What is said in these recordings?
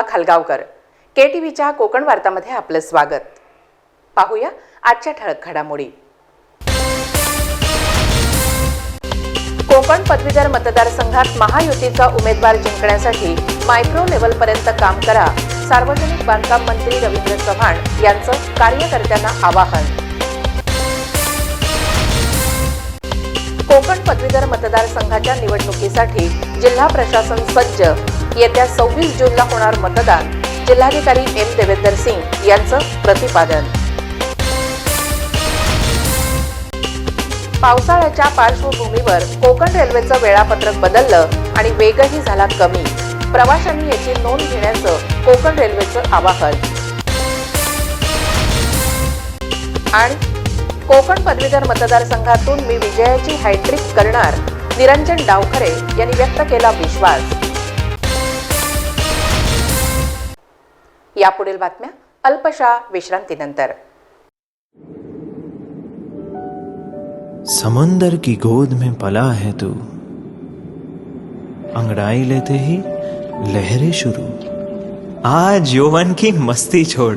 नमस्कार खालगावकर. के टी व्हीच्या कोकण वार्तामध्ये आपलं स्वागत. पाहूया आजच्या ठळक घडामोडी. कोकण पदवीधर मतदारसंघात महायुतीचा उमेदवार जिंकण्यासाठी मायक्रो लेवलपर्यंत काम करा सार्वजनिक बांधकाम मंत्री रवींद्र चव्हाण यांचं कार्यकर्त्यांना आवाहन. पदवीधर मतदारसंघाच्या निवडणुकीसाठी जिल्हा प्रशासन सज्ज. येत्या सव्वीस जूनला होणार मतदान. जिल्हाधिकारी एम देवेंदर सिंग यांचं प्रतिपादन. पावसाळ्याच्या पार्श्वभूमीवर कोकण रेल्वेचं वेळापत्रक बदललं आणि वेगही झाला कमी. प्रवाशांनी याची नोंद घेण्याचं कोकण रेल्वेचं आवाहन. आणि कोकण पदवीधर मतदारसंघातून मी विजयाची हॅट्रिक करणार निरंजन डावखरे यांनी व्यक्त केला विश्वास. यापुढील बातम्या अल्पशा विश्रांतीनंतर. समंदर की गोद में पला है तू। अंगड़ाई लेते ही लहरें शुरू। आज यौवन की मस्ती छोड़।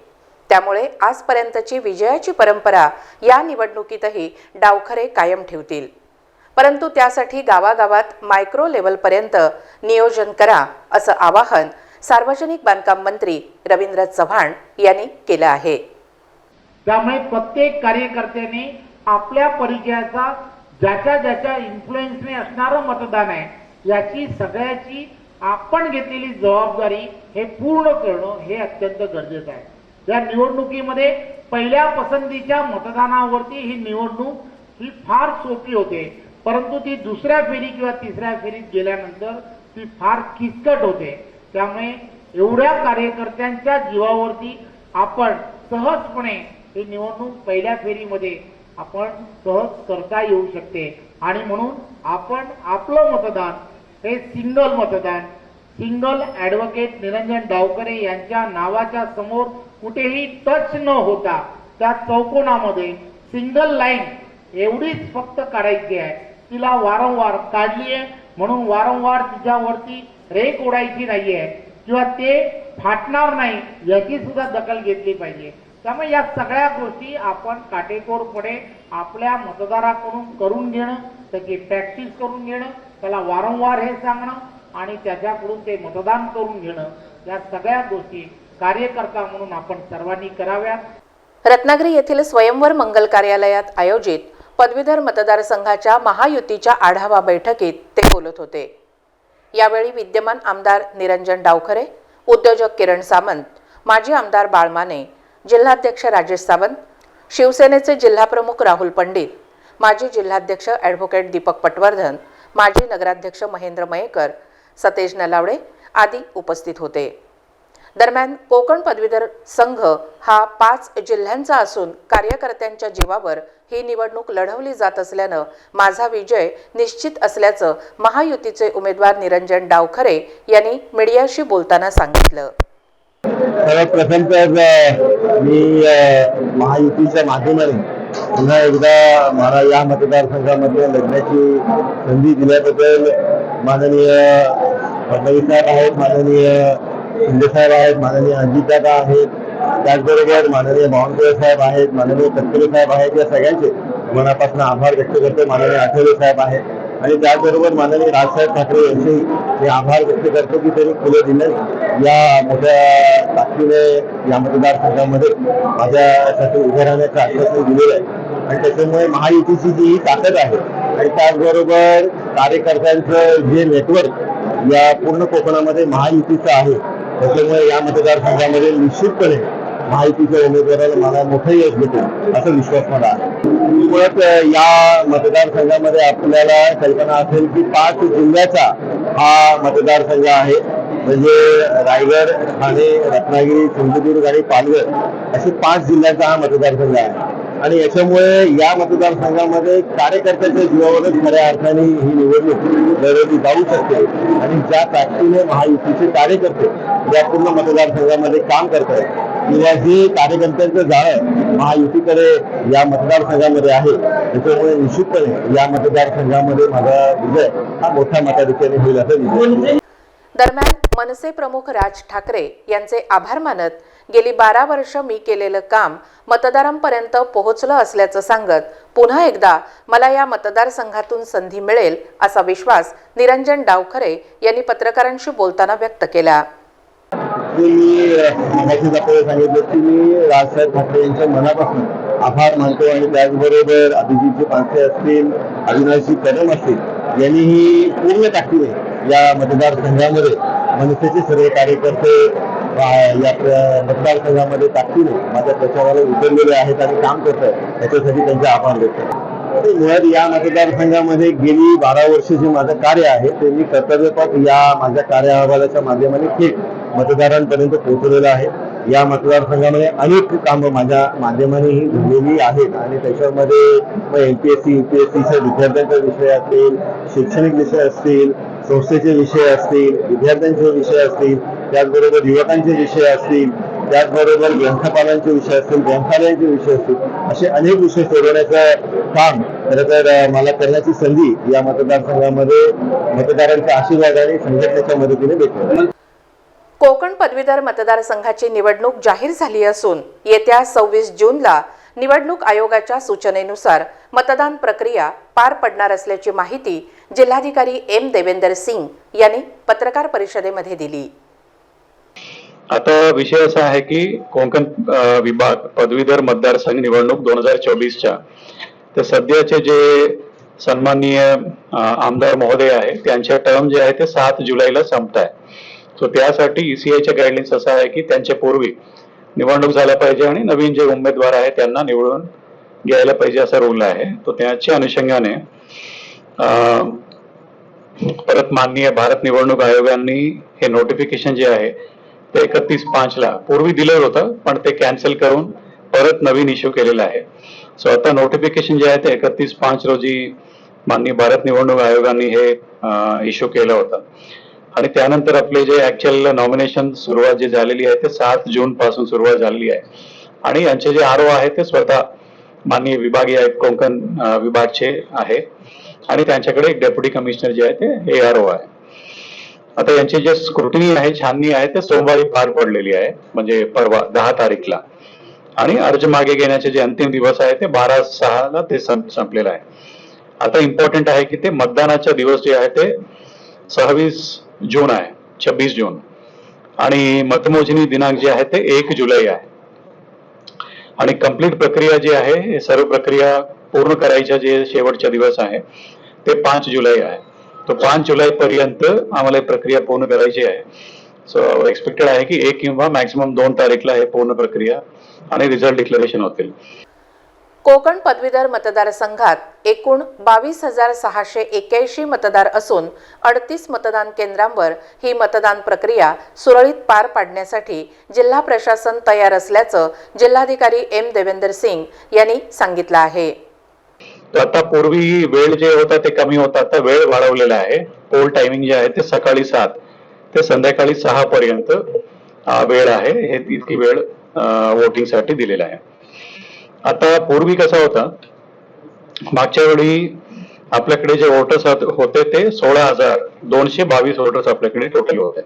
त्यामुळे आजपर्यंतची विजयाची परंपरा या निवडणुकीतही डावखरे कायम ठेवतील. परंतु त्यासाठी गावागावात मायक्रो लेवलपर्यंत नियोजन करा असं आवाहन सार्वजनिक बांधकाम मंत्री रवींद्र चव्हाण यांनी केलं आहे. त्यामुळे प्रत्येक कार्यकर्त्याने आपल्या परिचयाचा ज्याच्या ज्याच्या इन्फ्लुएन्सने असणारं मतदान आहे याची सगळ्याची आपण घेतलेली जबाबदारी हे पूर्ण करणं हे अत्यंत गरजेचं आहे. या निवडणुकीमध्ये पहिल्या पसंतीच्या मतदानावरती ही निवडणूक ही फार सोपी होते. परंतु ती दुसऱ्या फेरी किंवा तिसऱ्या फेरीत गेल्यानंतर ती फार किचकट होते. त्यामुळे एवढ्या कार्यकर्त्यांच्या जीवावरती आपण सहजपणे ही निवडणूक पहिल्या फेरीमध्ये आपण सहज करता येऊ शकते. आणि म्हणून आपण आपलं मतदान हे सिंगल मतदान सिंगल ऍडव्होकेट निरंजन डावकरे यांच्या नावाच्या समोर कुठेही टच न होता त्या चौकोनामध्ये सिंगल लाईन एवढीच फक्त काढायची आहे. तिला वारंवार काढली आहे म्हणून वारंवार तिच्यावरती रेक ओढायची नाहीये. किंवा ते फाटणार नाही याची सुद्धा दखल घेतली पाहिजे. त्यामुळे या सगळ्या गोष्टी आपण काटेकोरपणे आपल्या मतदाराकडून करून घेणं त्याची प्रॅक्टिस करून घेणं त्याला वारंवार हे सांगणं आणि त्याच्याकडून ते मतदान करून घेणं या सगळ्या गोष्टी कार्यकर्ता म्हणून आपण सर्वांनी कराव्यात. रत्नागिरी येथील स्वयंवर मंगल कार्यालयात आयोजित पदवीधर मतदारसंघाच्या महायुतीच्या आढावा बैठकीत ते बोलत होते. यावेळी विद्यमान आमदार निरंजन डावखरे उद्योजक किरण सामंत माजी आमदार बाळमाने जिल्हाध्यक्ष राजेश सावंत शिवसेनेचे जिल्हाप्रमुख राहुल पंडित माजी जिल्हाध्यक्ष ॲडव्होकेट दीपक पटवर्धन माजी नगराध्यक्ष महेंद्र मयेकर सतेज नलावडे आदी उपस्थित होते. दरम्यान कोकण पदवीधर संघ हा पाच जिल्ह्यांचा असून कार्यकर्त्यांच्या जीवावर ही निवडणूक लढवली जात असल्यानं माझा विजय निश्चित असल्याचं महायुतीचे उमेदवार निरंजन डावखरे यांनी मीडियाशी बोलताना सांगितलं. प्रथम तर मी महायुतीच्या माध्यमाने पुन्हा एकदा मला या मतदारसंघामध्ये लढण्याची संधी दिल्याबद्दल माननीय फडणवीस साहेब आहेत माननीय शिंदे साहेब आहेत माननीय अजितदादा आहेत त्याचबरोबर माननीय बावनकुळे साहेब आहेत माननीय तटकरे साहेब आहेत या सगळ्यांचे मनापासून आभार व्यक्त करतो माननीय आठवले साहेब आहेत. आणि त्याचबरोबर माननीय राजसाहेब ठाकरे यांचे मी आभार व्यक्त करतो की त्यांनी फुले दिलं या मोठ्या ताकदीने या मतदारसंघामध्ये माझ्यासाठी उभं राहण्याचं आश्वासन दिलेलं आहे. आणि त्याच्यामुळे महायुतीची जी ही ताकद आहे आणि त्याचबरोबर कार्यकर्त्यांचं जे नेटवर्क या पूर्ण कोकणामध्ये महायुतीचं आहे त्याच्यामुळे या मतदारसंघामध्ये निश्चितपणे महायुतीच्या उमेदवाराला मला मोठं यश भेटेल असा विश्वास मला आहे. मुळात या मतदारसंघामध्ये आपल्याला कल्पना असेल की पाच जिल्ह्याचा हा मतदारसंघ आहे म्हणजे रायगड ठाणे रत्नागिरी सिंधुदुर्ग आणि पालघर असे पाच जिल्ह्यांचा हा मतदारसंघ आहे. आणि याच्यामुळे या मतदारसंघामध्ये कार्यकर्त्याच्या जीवावरच खऱ्या अर्थाने ही निवडणूक लढवली जाऊ शकते. आणि ज्या ताकदीने महायुतीचे कार्यकर्ते या पूर्ण मतदारसंघामध्ये काम करत आहेत किंवा जे कार्यकर्त्यांचं जाळं महायुतीकडे या मतदारसंघामध्ये आहे त्याच्यामुळे निश्चितपणे या मतदारसंघामध्ये माझा विजय हा मोठ्या मताधिक्याने होईल असं दरम्यान मनसे प्रमुख राज ठाकरे यांचे आभार मानत गेली बारा वर्ष मी केलेलं काम मतदारांपर्यंत पोहोचलं असल्याचं सांगत पुन्हा एकदा मला या मतदारसंघातून संधी मिळेल असा विश्वास निरंजन डावखरे यांनी पत्रकारांशी बोलताना व्यक्त केला. मी सांगितलं की मी राजसाहेब ठाकरे यांच्या मनापासून आभार मानतो आणि त्याचबरोबर अभिजितजी पानसे असतील अविनाशजी कदम असतील यांनीही पूर्ण ताकदीने या मतदारसंघामध्ये मनसेचे सर्व कार्यकर्ते या मतदार मतदारसंघामध्ये ताकदीने माझ्या प्रचाराला उतरलेले आहेत आणि काम करत आहेत त्याच्यासाठी त्यांचे आभार व्यक्त मुळात या मतदारसंघामध्ये गेली बारा वर्ष जे माझं कार्य आहे ते मी कर्तव्यपथ या माझ्या कार्य अहवालाच्या माध्यमाने थेट मतदारांपर्यंत पोहोचलेलं आहे. या मतदारसंघामध्ये अनेक कामं माझ्या माध्यमाने ही आहेत आणि त्याच्यामध्ये M P S C U P S सीच्या विद्यार्थ्यांचा विषय असतील शैक्षणिक विषय असतील संस्थेचे विषय असतील विद्यार्थ्यांचे विषय असतील त्याचबरोबर युवकांचे विषय असतील त्याचबरोबर ग्रंथपालांचे विषय असतील ग्रंथालयांचे विषय असतील असे अनेक विषय सोडवण्याचं काम खरं तर मला करण्याची संधी या मतदारसंघामध्ये मतदारांच्या आशीर्वाद आणि संघटनेच्या मदतीने भेटली. कोकण पदवीधर मतदारसंघाची निवडणूक जाहीर झाली असून येत्या सव्वीस जूनला निवडणूक आयोगाच्या सूचनेनुसार मतदान प्रक्रिया पार पडणार असल्याची माहिती जिल्हाधिकारी एम देवेंदर सिंग यांनी पत्रकार परिषदेमध्ये दिली. आता विषय असा आहे की कोंकण विभाग पदवीधर मतदारसंघ निवडणूक दोन हजार चोवीसच्या. तर सध्याचे जे सन्माननीय आमदार महोदय आहे त्यांच्या टर्म जे आहे ते सात जुलैला संपत आहे सो त्यासाठी ईसीआयच्या गाईडलाईन्स असं आहे की त्यांच्या पूर्वी निवडणूक झाल्या पाहिजे आणि नवीन जे उमेदवार आहे त्यांना निवडून घ्यायला पाहिजे असा रूल आहे. तो त्याच्या अनुषंगाने अ, परत माननीय भारत निवडणूक आयोगांनी हे नोटिफिकेशन जे आहे ते एकतीस पाच ला. पूर्वी दिलं होतं पण ते कॅन्सल करून परत नवीन इश्यू केलेलं आहे. सो आता नोटिफिकेशन जे आहे ते एकतीस पाच रोजी माननीय भारत निवडणूक आयोगाने हे इश्यू केलं होतं. आणि त्यानंतर आपले जे ऍक्च्युअल नॉमिनेशन सुरुवात जी झालेली आहे ते सात जून पासून सुरुवात झालेली आहे. आणि यांचे जे आर आहे ते स्वतः माननीय विभागीय आयुक्त कोकण विभागचे आहे. आणि त्यांच्याकडे एक डेप्युटी कमिशनर जे आहे ते ए आर ओ आहे. आता यांची जे स्क्रुटिनी आहे छाननी आहे ते सोमवारी पार पडलेली आहे म्हणजे परवा दहा तारीखला. आणि अर्ज मागे घेण्याचे जे अंतिम दिवस आहे ते बारा सहाला ते संपलेलं आहे. आता इम्पॉर्टंट आहे की ते मतदानाचा दिवस जे आहे ते सव्वीस जून आहे छब्बीस जून. आणि मतमोजणी दिनांक जे आहे ते एक जुलै आहे. आणि कंप्लीट प्रक्रिया जी आहे सर्व प्रक्रिया पूर्ण करायच्या जे शेवटचा दिवस आहे ते पाच जुलै आहे. तो पाच जुलै पर्यंत आम्हाला ही प्रक्रिया पूर्ण करायची आहे. सो एक्सपेक्टेड आहे की एक किंवा मॅक्सिमम दोन तारीखला हे पूर्ण प्रक्रिया आणि रिझल्ट डिक्लेरेशन होतील. कोकण पदवीधर मतदारसंघात एकूण बावीस हजार सहाशे एक्याऐंशी मतदार असून अडतीस मतदान केंद्रांवर ही मतदान प्रक्रिया सुरळीत पार पाडण्यासाठी जिल्हा प्रशासन तयार असल्याचं जिल्हाधिकारी एम देवेंदर सिंग यांनी सांगितलं आहे. आता पूर्वी वेळ जे होता ते कमी होता. आता वेळ वाढवलेला आहे. पोल टायमिंग जे आहे ते सकाळी सात ते संध्याकाळी सहा पर्यंत वेळ आहे. हे इतकी वेळ वोटिंगसाठी दिलेला आहे. आता पूर्वी कसा होता? मागच्या वेळी आपल्याकडे जे वोटर्स होते ते सोळा हजार दोनशे बावीस वोटर्स आपल्याकडे टोटल होते.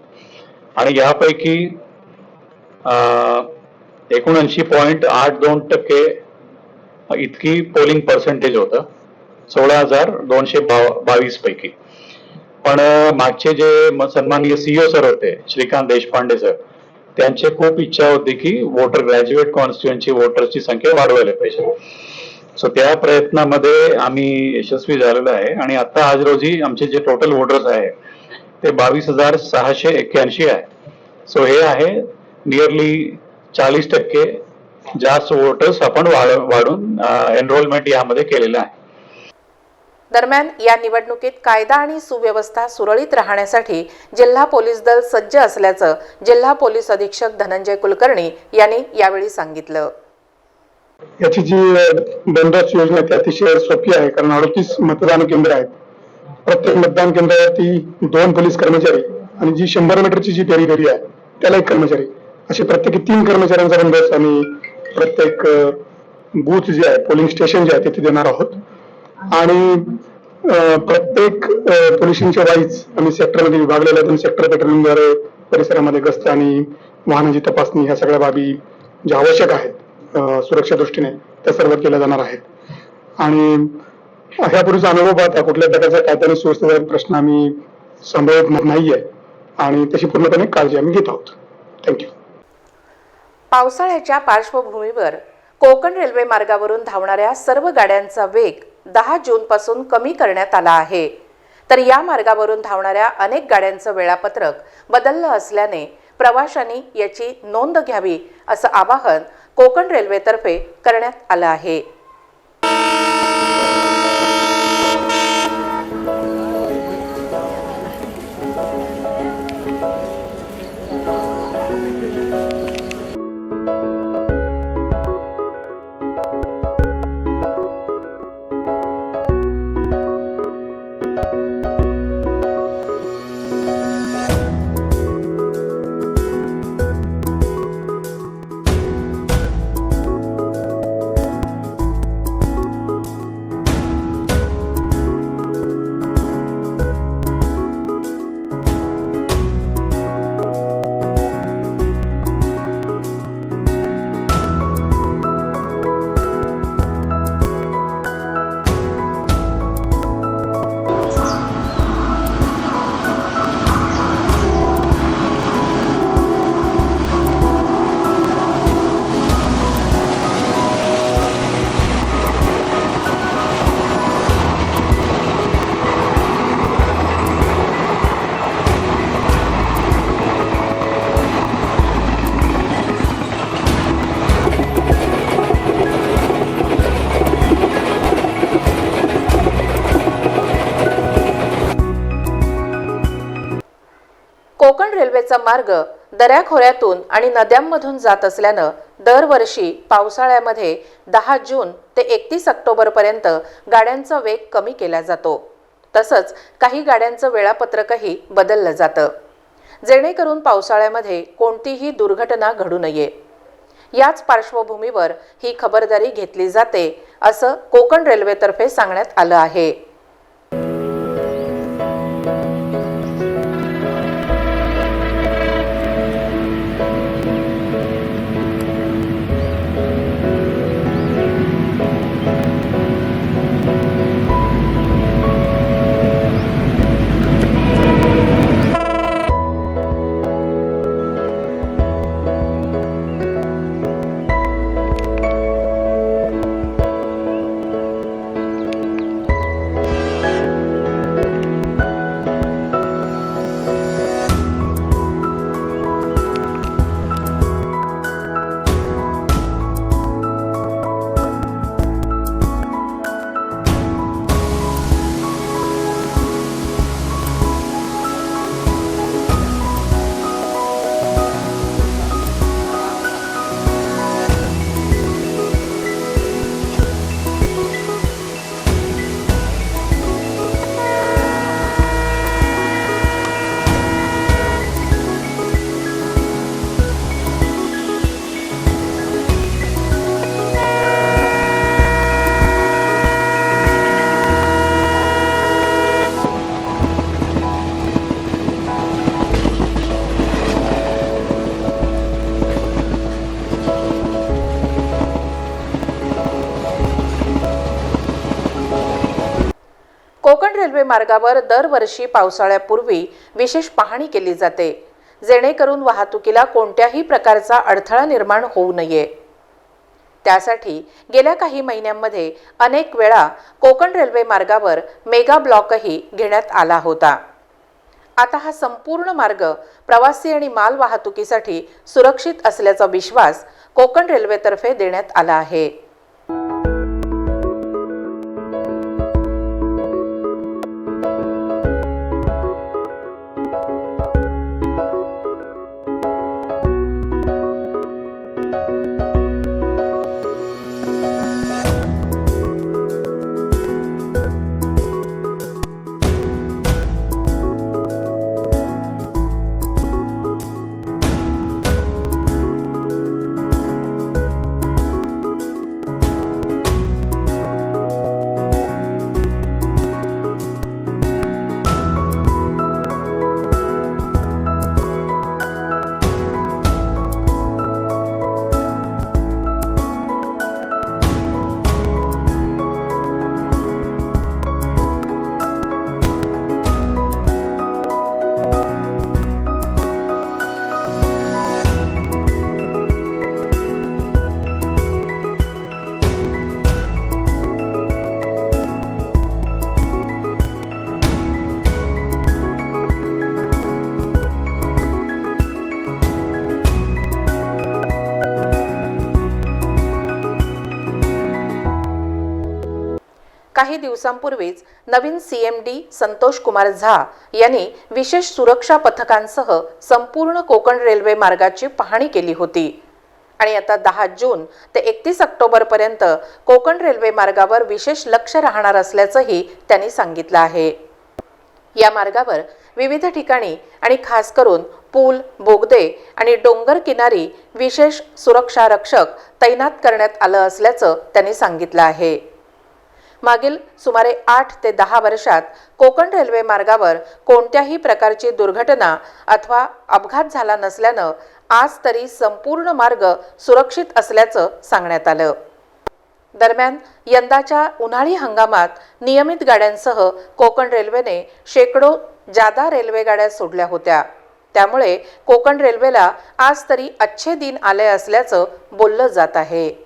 आणि यापैकी एकोणऐंशी पॉईंट आठ दोन टक्के इतकी पोलिंग पर्सेंटेज होतं. सोळा हजार दोनशे बावीस पैकी. पण मागचे जे सन्माननीय सीईओ सर होते श्रीकांत देशपांडे सर त्यांची खूप इच्छा होती की वोटर ग्रॅज्युएट कॉन्स्टिट्युएन्सी वोटर्सची संख्या वाढवायला पाहिजे. सो त्या प्रयत्नामध्ये आम्ही यशस्वी झालेलो आहे. आणि आता आज रोजी आमचे जे टोटल वोटर्स आहे ते बावीस हजार सहाशे एक्क्याऐंशी आहे. सो हे आहे नियरली चाळीस टक्के जास्त वोटर्स आपण वाढ- वाढून एनरोलमेंट यामध्ये केलेलं आहे. दरम्यान या निवडणुकीत कायदा आणि सुव्यवस्था सुरळीत राहण्यासाठी जिल्हा पोलीस दल सज्ज असल्याचं जिल्हा पोलीस अधीक्षक धनंजय कुलकर्णी यांनी यावेळी सांगितलं. याची जी बंदोबस्त योजना आहे ती अतिशय सोपी आहे कारण अडतीस मतदान केंद्र आहेत. प्रत्येक मतदान केंद्रावरती दोन पोलीस कर्मचारी आणि जी शंभर मीटरची जी टेरिटरी आहे त्याला एक कर्मचारी. असे प्रत्येकी तीन कर्मचाऱ्यांचा बंदोबस्त आम्ही प्रत्येक बूथ जे आहे पोलिंग स्टेशन जे आहे तिथे देणार आहोत. आणि प्रत्येक पोलीस वाईज आम्ही सेक्टरमध्ये विभागलेल्या दोन सेक्टर पॅटर्नद्वारे परिसरामध्ये गस्त आणि वाहनाची तपासणी ह्या सगळ्या बाबी ज्या आवश्यक आहेत सुरक्षा दृष्टीने त्या सर्व केल्या जाणार आहेत. आणि ह्यापूर्वीचा अनुभव पाहता कुठल्या प्रकारचा कायद्याने सुव्यवस्थेचा प्रश्न आम्ही संभवत नाहीये. आणि तशी पूर्णपणे काळजी आम्ही घेत आहोत. थँक्यू. पावसाळ्याच्या पार्श्वभूमीवर कोकण रेल्वे मार्गावरून धावणाऱ्या सर्व गाड्यांचा वेग दहा जूनपासून कमी करण्यात आला आहे. तर या मार्गावरून धावणाऱ्या अनेक गाड्यांचं वेळापत्रक बदललं असल्याने प्रवाशांनी याची नोंद घ्यावी असं आवाहन कोकण रेल्वेतर्फे करण्यात आलं आहे. कोकण मार्ग दऱ्याखोऱ्यातून आणि नद्यांमधून जात असल्यानं दरवर्षी पावसाळ्यामध्ये दहा जून ते एकतीस ऑक्टोबरपर्यंत गाड्यांचा वेग कमी केला जातो. तसंच काही गाड्यांचं वेळापत्रकही बदललं जातं. जेणेकरून पावसाळ्यामध्ये कोणतीही दुर्घटना घडू नये. याच पार्श्वभूमीवर ही खबरदारी घेतली जाते असं कोकण रेल्वेतर्फे सांगण्यात आलं आहे. रेल्वे मार्गावर दरवर्षी पावसाळ्यापूर्वी विशेष पाहणी केली जाते. जेणेकरून वाहतुकीला कोणत्याही प्रकारचा अडथळा निर्माण होऊ नये. त्यासाठी गेल्या काही महिन्यांमध्ये अनेक वेळा कोकण रेल्वे मार्गावर मेगा ब्लॉकही घेण्यात आला होता. आता हा संपूर्ण मार्ग प्रवासी आणि माल वाहतुकीसाठी सुरक्षित असल्याचा विश्वास कोकण रेल्वेतर्फे देण्यात आला आहे. काही दिवसांपूर्वीच नवीन सीएमडी संतोष कुमार झा यांनी विशेष सुरक्षा पथकांसह संपूर्ण कोकण रेल्वे मार्गाची पाहणी केली होती. आणि आता दहा जून ते एकतीस ऑक्टोबरपर्यंत कोकण रेल्वे मार्गावर विशेष लक्ष राहणार असल्याचंही त्यांनी सांगितलं आहे. या मार्गावर विविध ठिकाणी आणि खास करून पूल बोगदे आणि डोंगर किनारी विशेष सुरक्षा रक्षक तैनात करण्यात आलं असल्याचं त्यांनी सांगितलं आहे. मागील सुमारे आठ ते दहा वर्षात कोकण रेल्वे मार्गावर कोणत्याही प्रकारची दुर्घटना अथवा अपघात झाला नसल्यानं आज तरी संपूर्ण मार्ग सुरक्षित असल्याचं सांगण्यात आलं. दरम्यान यंदाच्या उन्हाळी हंगामात नियमित गाड्यांसह कोकण रेल्वेने शेकडो जादा रेल्वे गाड्या सोडल्या होत्या. त्यामुळे कोकण रेल्वेला आज तरी अच्छे दिन आले असल्याचं बोललं जात आहे.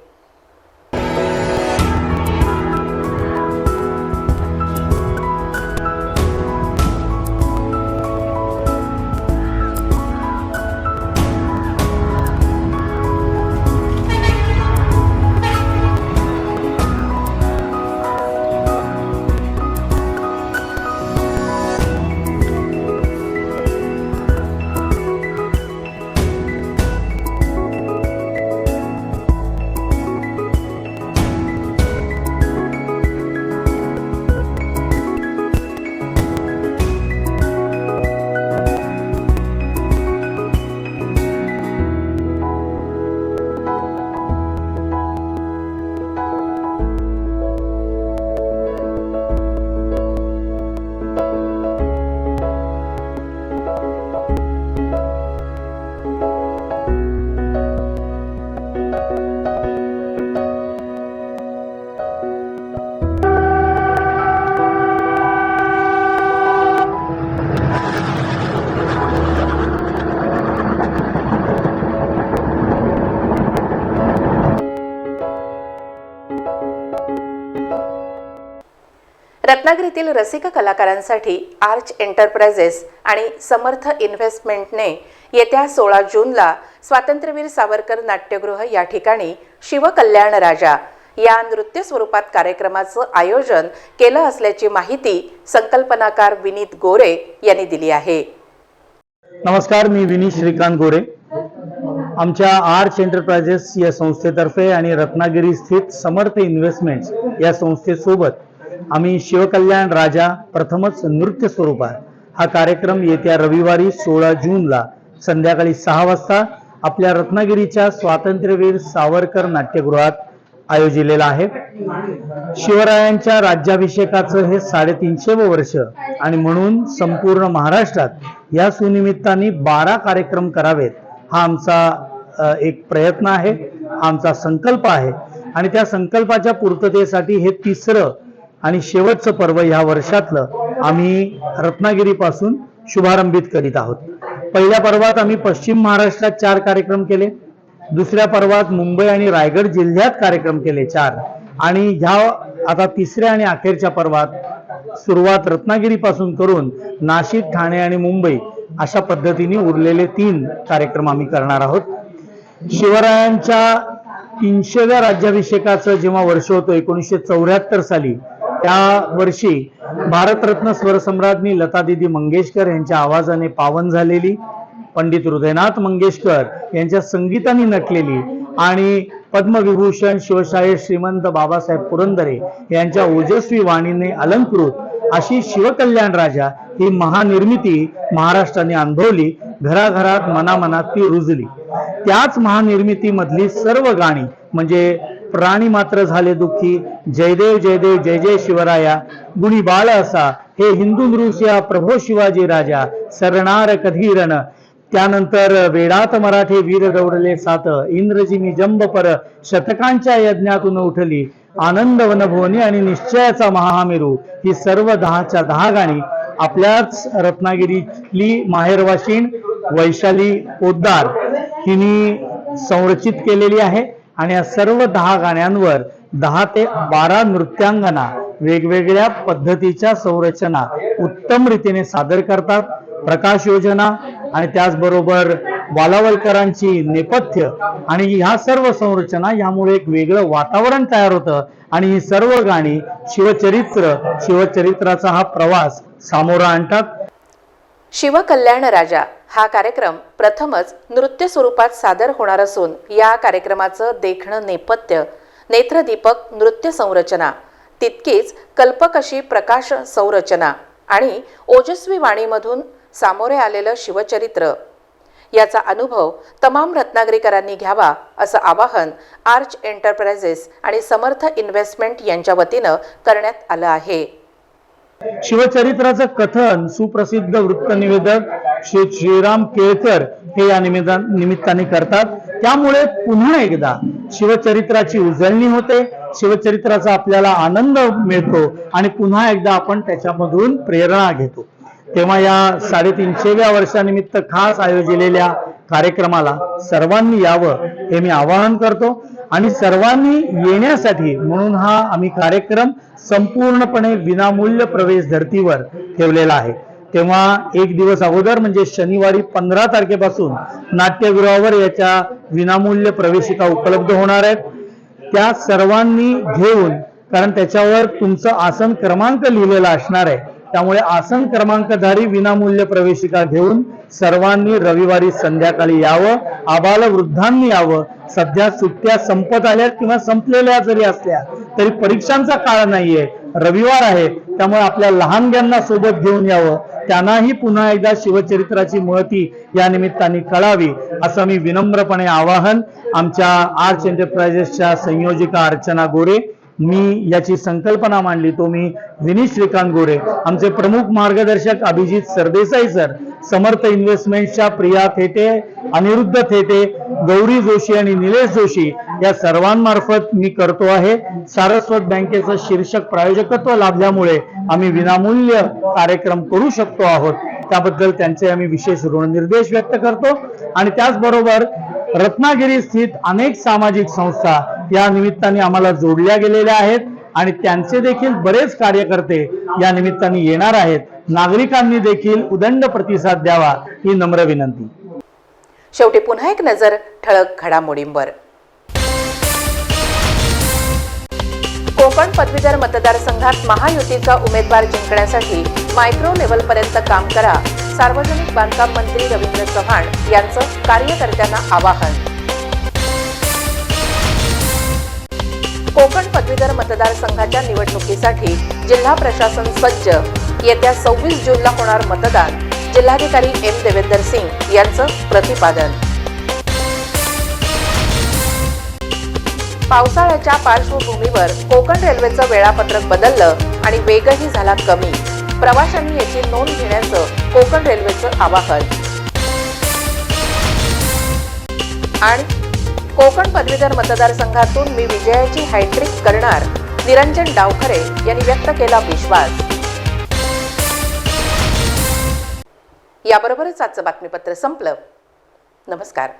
रत्नागिरीतील रसिक कलाकारांसाठी आर्च एंटरप्राइजेस आणि समर्थ इन्व्हेस्टमेंटने येत्या सोळा जूनला स्वातंत्र्यवीर सावरकर नाट्यगृह या ठिकाणी शिवकल्याण राजा या नृत्य स्वरूपात कार्यक्रमाचं आयोजन केलं असल्याची माहिती संकल्पनाकार विनीत गोरे यांनी दिली आहे. नमस्कार मी विनीत श्रीकांत गोरे. आमच्या आर्च एंटरप्राइजेस या संस्थेतर्फे आणि रत्नागिरी स्थित समर्थ इन्व्हेस्टमेंट्स या संस्थेसोबत आम्ही शिवकल्याण राजा प्रथमच नृत्य स्वरूपात हा कार्यक्रम येत्या रविवारी सोळा जूनला संध्याकाळी सहा वाजता आपल्या रत्नागिरीच्या स्वातंत्र्यवीर सावरकर नाट्यगृहात आयोजिलेला आहे. शिवरायांच्या राज्याभिषेकाचं हे साडेतीनशे वर्ष आणि म्हणून संपूर्ण महाराष्ट्रात या सुनिमित्ताने बारा कार्यक्रम करावेत हा आमचा एक प्रयत्न आहे आमचा संकल्प आहे. आणि त्या संकल्पाच्या पूर्ततेसाठी हे तिसरं आणि शेवटचं पर्व ह्या वर्षातलं आम्ही रत्नागिरीपासून शुभारंभित करीत आहोत. पहिल्या पर्वात आम्ही पश्चिम महाराष्ट्रात चार कार्यक्रम केले. दुसऱ्या पर्वात मुंबई आणि रायगड जिल्ह्यात कार्यक्रम केले चार. आणि ह्या आता तिसऱ्या आणि अखेरच्या पर्वात सुरुवात रत्नागिरीपासून करून नाशिक ठाणे आणि मुंबई अशा पद्धतीने उरलेले तीन कार्यक्रम आम्ही करणार आहोत. शिवरायांच्या तीनशेव्या राज्याभिषेकाचं जेव्हा वर्ष होतं एकोणीसशे चौऱ्याहत्तर साली त्या वर्षी भारतरत्न स्वरसम्राज्ञी लतादीदी मंगेशकर यांच्या आवाजाने पावन झालेली पंडित हृदयनाथ मंगेशकर यांच्या संगीताने नटलेली आणि पद्मविभूषण शिवशाहीर श्रीमंत बाबासाहेब पुरंदरे यांच्या ओजस्वी वाणीने अलंकृत अशी शिवकल्याण राजा ही महानिर्मिती महाराष्ट्राने अनुभवली घराघरात मनामनात ती रुजली. त्याच महानिर्मितीमधली सर्व गाणी म्हणजे प्राणी मात्र झाले दुःखी. जयदेव जयदेव जय जय शिवराया. गुणी बाळ असा. हे हिंदू नृसिया प्रभो शिवाजी राजा. सरणार कधीरण त्यानंतर वेडात मराठे वीर दौडले सात. इंद्रजिनी जंब पर शतकांच्या यज्ञातून उठली. आनंद वनभुवनी आणि निश्चयाचा महामेरू. ही सर्व दहाच्या दहा गाणी. आपल्याच रत्नागिरीतली माहेरवाशीण वैशाली पोद्दार. हिने संरचित केलेली आहे. आणि या सर्व दहा गाण्यांवर दहा ते बारा नृत्यांगना वेगवेगळ्या पद्धतीच्या संरचना उत्तम रीतीने सादर करतात. प्रकाश योजना आणि त्याचबरोबर वालावलकरांची नेपथ्य आणि ह्या सर्व संरचना यामुळे एक वेगळं वातावरण तयार होतं. आणि ही सर्व गाणी शिवचरित्र शिवचरित्राचा हा प्रवास सामोरा आणतात. शिवकल्याण राजा. हा कार्यक्रम प्रथमच नृत्य स्वरूपात सादर होणार असून या कार्यक्रमाचं देखणं नेपथ्य नेत्रदीपक नृत्य संरचना तितकीच कल्पक अशी प्रकाश संरचना आणि ओजस्वी वाणीमधून सामोरे आलेलं शिवचरित्र. याचा अनुभव तमाम रत्नागिरीकरांनी घ्यावा असं आवाहन आर्च एंटरप्राइजेस आणि समर्थ इन्व्हेस्टमेंट यांच्या वतीनं करण्यात आलं आहे. शिवचरित्राचं कथन सुप्रसिद्ध वृत्तनिवेदक श्री श्रीराम केळकर हे या निमित्ता निमित्ताने करतात. त्यामुळे पुन्हा एकदा शिवचरित्राची उजळणी होते. शिवचरित्राचा आपल्याला आनंद मिळतो आणि पुन्हा एकदा आपण त्याच्यामधून प्रेरणा घेतो. तेव्हा या साडेतीनशेव्या वर्षानिमित्त खास आयोजिलेल्या कार्यक्रमाला सर्वांनी यावं हे मी आवाहन करतो. आणि सर्वांनी येण्यासाठी म्हणून हा आम्ही कार्यक्रम संपूर्णपणे विनामूल्य प्रवेश धर्तीवर ठेवलेला आहे. तेव्हा एक दिवस अगोदर म्हणजे शनिवारी पंधरा तारखेपासून नाट्यगृहावर याच्या विनामूल्य प्रवेशिका उपलब्ध होणार आहेत. त्या सर्वांनी घेऊन कारण त्याच्यावर तुमचं आसन क्रमांक लिहिलेला असणार आहे त्यामुळे आसन क्रमांकधारी विनामूल्य प्रवेशिका घेऊन सर्वांनी रविवारी संध्याकाळी यावं आबाल वृद्धांनी यावं. सध्या सुट्ट्या संपत आल्यात किंवा संपलेल्या जरी असल्या तरी परीक्षांचा काळ नाहीये. रविवार आहे त्यामुळे आपल्या लहानग्यांना सोबत घेऊन यावं. त्यांनाही पुन्हा एकदा शिवचरित्राची महती या निमित्ताने कळावी असं मी विनम्रपणे आवाहन आमच्या आर्ट्स एंटरप्राइजेसच्या संयोजिका अर्चना गोरे मी याची संकल्पना मांडली तो मी विनीत श्रीकांत गोरे आमचे प्रमुख मार्गदर्शक अभिजित सरदेसाई सर समर्थ इन्व्हेस्टमेंटच्या प्रिया थेटे अनिरुद्ध थेटे गौरी जोशी आणि निलेश जोशी या सर्वांमार्फत मी करतो आहे. सारस्वत बँकेचं शीर्षक प्रायोजकत्व लाभल्यामुळे आम्ही विनामूल्य कार्यक्रम करू शकतो आहोत. त्याबद्दल त्यांचे आम्ही विशेष ऋणनिर्देश व्यक्त करतो. आणि त्याचबरोबर रत्नागिरी स्थित अनेक सामाजिक संस्था या निमित्ताने आम्हाला जोडल्या गेलेल्या आहेत. आणि त्यांचे देखील बरेच कार्यकर्ते या निमित्ताने येणार आहेत. नागरिकांनी देखील उदंड प्रतिसाद द्यावा ही नम्र विनंती. शेवटी पुन्हा एक नजर ठळक घडामोडींवर. कोकण पदवीधर मतदारसंघात महायुतीचा उमेदवार जिंकण्यासाठी मायक्रो लेव्हलपर्यंत काम करा सार्वजनिक बांधकाम मंत्री रवींद्र चव्हाण यांचं कार्यकर्त्यांना आवाहन. कोकण पदवीधर मतदारसंघाच्या निवडणुकीसाठी जिल्हा प्रशासन सज्ज. येत्या सव्वीस जूनला होणार मतदान. जिल्हाधिकारी एम देवेंदर सिंग यांचं प्रतिपादन. पावसाळ्याच्या पार्श्वभूमीवर कोकण रेल्वेचं वेळापत्रक बदललं आणि वेगही झाला कमी. प्रवाशांनी याची नोंद घेण्याचं कोकण रेल्वेचं आवाहन. आणि कोकण पदवीधर मतदारसंघातून मी विजयाची हॅट्रिक करणार. निरंजन डावखरे यांनी व्यक्त केला विश्वास. याबरोबरच आजचं बातमीपत्र संपलं. नमस्कार.